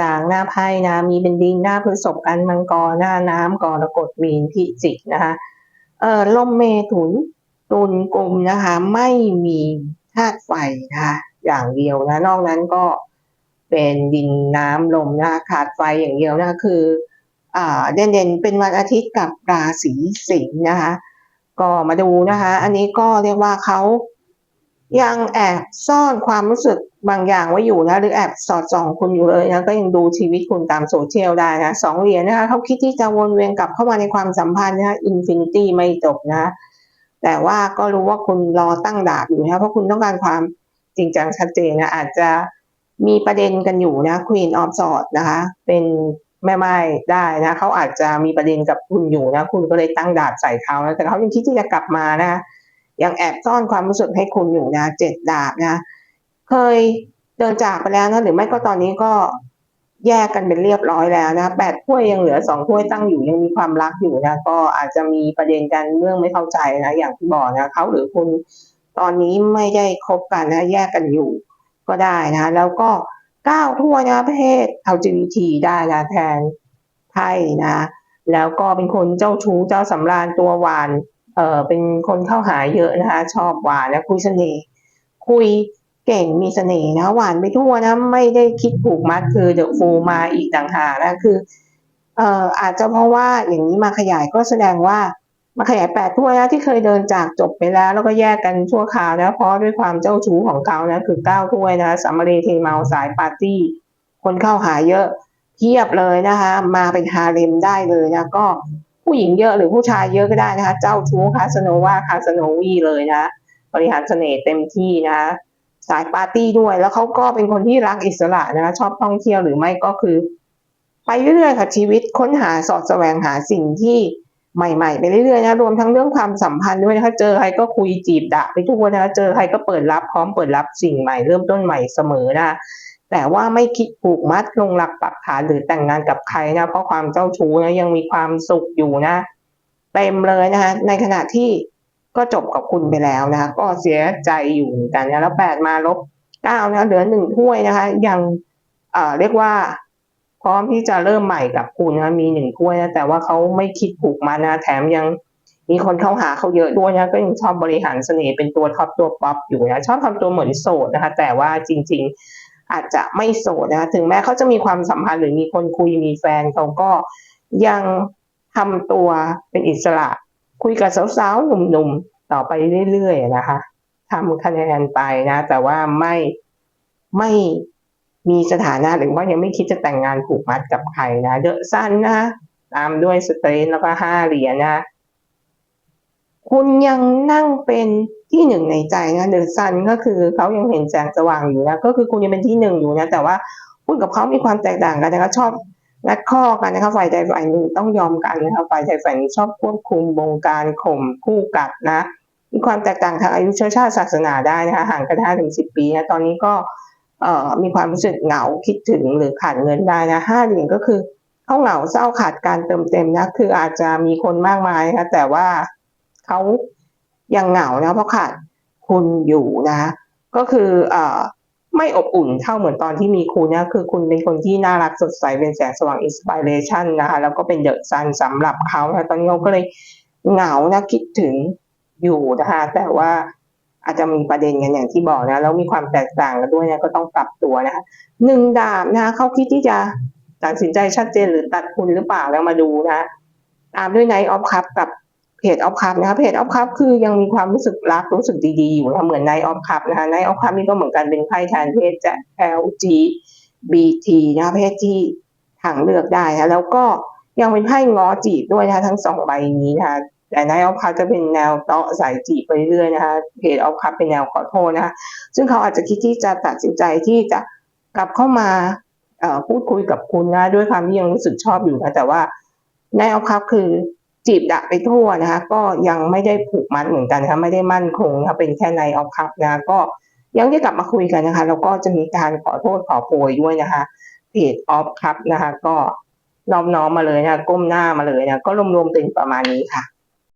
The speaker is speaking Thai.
จากหน้าไพ่นะมีเป็นดินหน้าพฤษภกันมังกรหน้าน้ำกรกฎมีนพิจิกนะคะเอ่อลมเมถุนตุลกลุ่มนะคะไม่มีธาตุไฟนะคะอย่างเดียวนะนอกนั้นก็เป็นดินน้ำลมนะคะขาดไฟอย่างเดียวนะคะคืออ่าเด่นๆเป็นวันอาทิตย์กับราศีสิงห์นะคะ ก็มาดูนะคะ อันนี้ก็เรียกว่าเขา ยังแอบซ่อนความรู้สึกบางอย่างไว้อยู่นะหรือแอบสอดส่องคุณอยู่เลยนะก็ยังดูชีวิตคุณตามโซเชียลได้นะสองเหรียญนะคะเขาคิดที่จะวนเวียนกลับเข้ามาในความสัมพันธ์นะคะอินฟินิตี้ไม่จบนะ แต่ว่าก็รู้ว่าคุณรอตั้งดาบอยู่นะเพราะคุณต้องการความจริงจังชัดเจนนะอาจจะมีประเด็นกันอยู่นะ Queen of Swords นะคะ เป็นแม่ไม้ได้นะเขาอาจจะมีประเด็นกับคุณอยู่นะ คุณก็เลยตั้งดาบใส่เขานะแต่เขายังคิดที่จะกลับมานะ ยังแอบซ่อนความรู้สึกให้คุณอยู่นะเจ็ดดาบนะ เคยเดินจากไปแล้วนะหรือไม่ก็ตอนนี้ก็แยกกันเป็นเรียบร้อยแล้วนะแปดถ้วยยังเหลือสองถ้วยตั้งอยู่ยังมีความรักอยู่นะก็อาจจะมีประเด็นกันเรื่องไม่เข้าใจนะอย่างที่บอกนะเขาหรือคุณตอนนี้ไม่ได้คบกันนะแยกกันอยู่ก็ได้นะ แล้วก็เก้าถ้วยนะเพศ LGBT ได้นะแทนไพ่นะ แล้วก็เป็นคนเจ้าชู้เจ้าสำราญตัวหวาน เออเป็นคนเข้าหาเยอะนะคะ ชอบหวานนะคุยเสน่ห์คุยเก่งมีเสน่ห์นะหวานไปทั่วนะ ไม่ได้คิดผูกมัดคือเดอะฟูมาอีกต่างหากนะคือเอ่ออาจจะเพราะว่าอย่างนี้มาขยายก็แสดงว่ามาขยายแปดทั่วนะที่เคยเดินจากจบไปแล้ว แล้วก็แยกกันชั่วคราวนะเพราะด้วยความเจ้าชู้ของเขานะคือเก้าถ้วยนะสัมมาเรเทเมาสายปาร์ตี้ คนเข้าหาเยอะเทียบเลยนะคะ มาเป็นฮาเร็มได้เลยนะก็ ผู้หญิงเยอะหรือผู้ชายเยอะก็ได้นะคะ เจ้าชู้คาสโนวาคาสโนวีเลยนะ บริหารเสน่ห์เต็มที่นะสายปาร์ตี้ด้วย แล้วเขาก็เป็นคนที่รักอิสระนะคะ ชอบท่องเที่ยวหรือไม่ก็คือ ไปเรื่อยๆค่ะชีวิตค้นหาสอดแสวงหาสิ่งที่ใหม่ๆไปเรื่อยๆนะรวมทั้งเรื่องความสัมพันธ์ด้วยนะคะเจอใครก็คุยจีบดะไปทุกวันนะคะเจอใครก็เปิดรับพร้อมเปิดรับสิ่งใหม่เริ่มต้นใหม่เสมอนะคะ แต่ว่าไม่คิดผูกมัดลงหลักปักฐานหรือแต่งงานกับใครนะเพราะความเจ้าชู้นะยังมีความสุขอยู่นะเต็มเลยนะคะในขณะที่ก็จบกับคุณไปแล้วนะคะก็เสียใจอยู่เหมือนกันนะแล้วแปดมาลบเก้านะเหลือหนึ่งถ้วยนะคะ ยังเอ่อเรียกว่า พร้อมที่จะเริ่มใหม่กับคุณนะมีหนึ่งถ้วยนะแต่ว่าเขาไม่คิดผูกมันนะแถมยังมีคนเข้าหาเขาเยอะด้วยนะก็ยังชอบบริหารเสน่ห์เป็นตัวท็อปตัวป๊อปอยู่นะชอบทำตัวเหมือนโสดนะคะ แต่ว่าจริง ๆ อาจจะไม่โสดนะคะถึงแม้เขาจะมีความสัมพันธ์หรือมีคนคุยมีแฟนเขาก็ยังทำตัวเป็นอิสระ คุยกับสาวๆหนุ่มๆ ต่อไปเรื่อยๆนะคะทำคะแนนไปนะ แต่ว่าไม่ไม่มีสถานะหรือว่ายังไม่คิดจะแต่งงานผูกมัดกับใครนะเดอะซันนะตามด้วยสเตรนแล้วก็ห้าเหรียญนะ คุณยังนั่งเป็น ที่หนึ่งในใจนะเดอะซันก็คือเขายังเห็นแสงสว่างอยู่นะก็คือคุณยังเป็นที่หนึ่งอยู่นะแต่ว่าคุณกับเขามีความแตกต่างกันนะคะชอบนัดข้อกันนะคะฝ่ายใดฝ่ายหนึ่งต้องยอมกันนะคะฝ่ายใดฝ่ายหนึ่งชอบควบคุมบงการข่มคู่กัดนะมีความแตกต่างทางอายุเชื้อชาติศาสนาได้นะคะห่างกันห้าถึงสิบปีนะตอนนี้ก็เอ่อมีความรู้สึกเหงาคิดถึงหรือขาดเงินได้นะห้าเหรียญก็คือเขาเหงาเศร้าขาดการเติมเต็มนะคืออาจจะมีคนมากมายนะคะแต่ว่าเขา ยังเหงานะเพราะขาดคุณอยู่นะก็คืออ่ไม่อบอุ่นเท่าเหมือนตอนที่มีคุณนะคือคุณเป็นคนที่น่ารักสดใสเป็นแสงสว่างอินสปิเรชันนะคะแล้วก็เป็นเดอะซันสำหรับเขานะตอนนี้เขาก็เลยเหงานะคิดถึงอยู่นะคะแต่ว่าอาจจะมีประเด็นกันอย่างที่บอกนะแล้วมีความแตกต่างกันด้วยนะก็ต้องปรับตัวนะคะหนึ่งดาบนะคะเขาคิดที่จะตัดสินใจชัดเจนหรือตัดคุณหรือเปล่าแล้วมาดูนะตามด้วยไนท์ออฟคัพกับ จออฟคัพนะคะเพจออฟคัพคือยังมีความรู้สึกรักรู้สึกดีๆอยู่นะเหมือนไนออฟคัพนะคะไนออฟคัพนี่ก็เหมือนกันเป็นไพ่แทนเพศจะ L G B T นะคะเพศที่ทางเลือกได้นะแล้วก็ยังเป็นไพ่ง้อจีบด้วยนะคะทั้งสองใบนี้นะคะแต่ในออฟคัพจะเป็นแนวเตาะสายจีบไปเรื่อยนะคะเพจออฟคัพเป็นแนวขอโทษนะคะซึ่งเขาอาจจะคิดที่จะตัดสินใจที่จะกลับเข้ามาพูดคุยกับคุณนะด้วยความที่ยังรู้สึกชอบอยู่นะแต่ว่าในออฟคัพคือ จีบดะไปทั่วนะคะ ก็ยังไม่ได้ผูกมัดเหมือนกันนะคะไม่ได้มั่นคงนะคะเป็นแค่ในออฟคัพนะก็ยังได้กลับมาคุยกันนะคะ แล้วก็จะมีการขอโทษขอโพยด้วยนะคะเพจออฟคัพนะคะ ก็น้อมน้อมาเลยนะก้มหน้ามาเลยนะก็รวมๆเป็นประมาณนี้ค่ะ